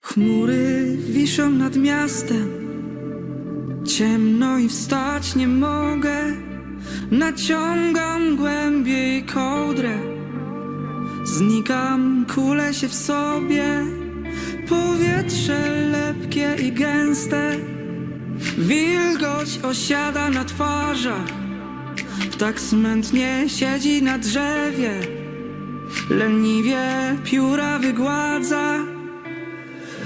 Chmury wiszą nad miastem. Ciemno i wstać nie mogę. Naciągam głębiej kołdrę. Znikam, kulę się w sobie. Powietrze lepkie i gęste. Wilgoć osiada na twarzach. Tak smętnie siedzi na drzewie. Leniwie pióra wygładza.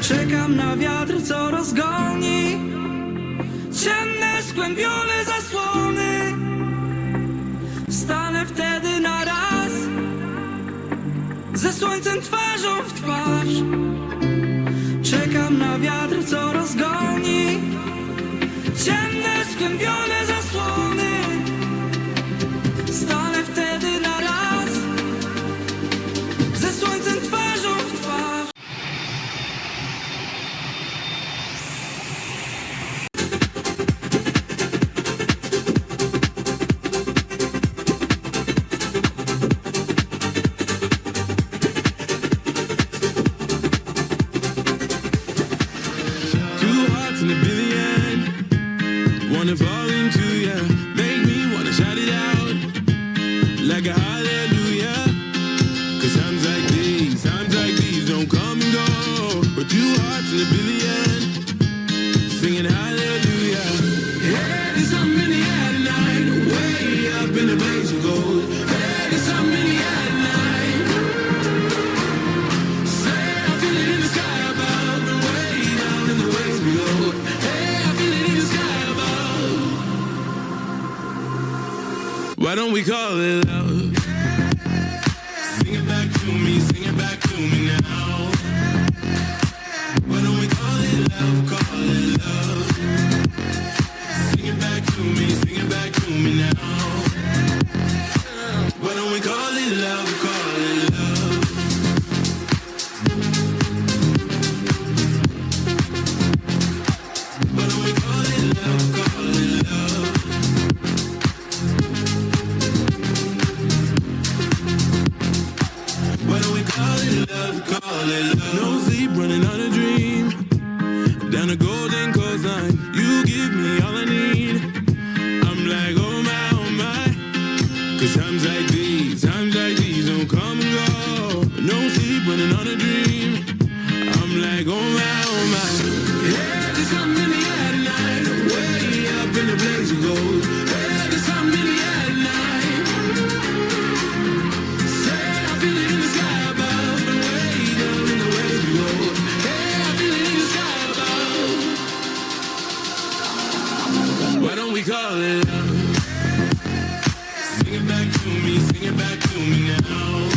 Czekam na wiatr, co rozgoni ciemne, skłębione zasłony. Stanę wtedy na raz ze słońcem twarzą w twarz. In a billion. Wanna fall into ya. Make me wanna shout it out. Like a hallelujah. Cause times like these, times like these don't come and go. But two hearts in a billion. Singing hallelujah. Hey, there's something Why don't we call it love? Sing it back to me, sing it back to me now. Why don't we call it love, call it love? Sing it back to me, sing it back to me now. Love, call it love? No sleep, running on a dream. Down a golden coastline, you give me all I need. I'm like, oh my, oh my. Cause times like these, times like these don't come and go. No sleep, running on a dream. I'm like, oh my, oh my. Yeah, there's something in the Why don't we call it love? Sing it back to me, sing it back to me now.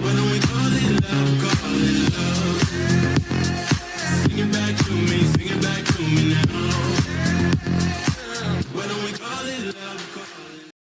Why don't we call it love, call it love? Sing it back to me, sing it back to me now.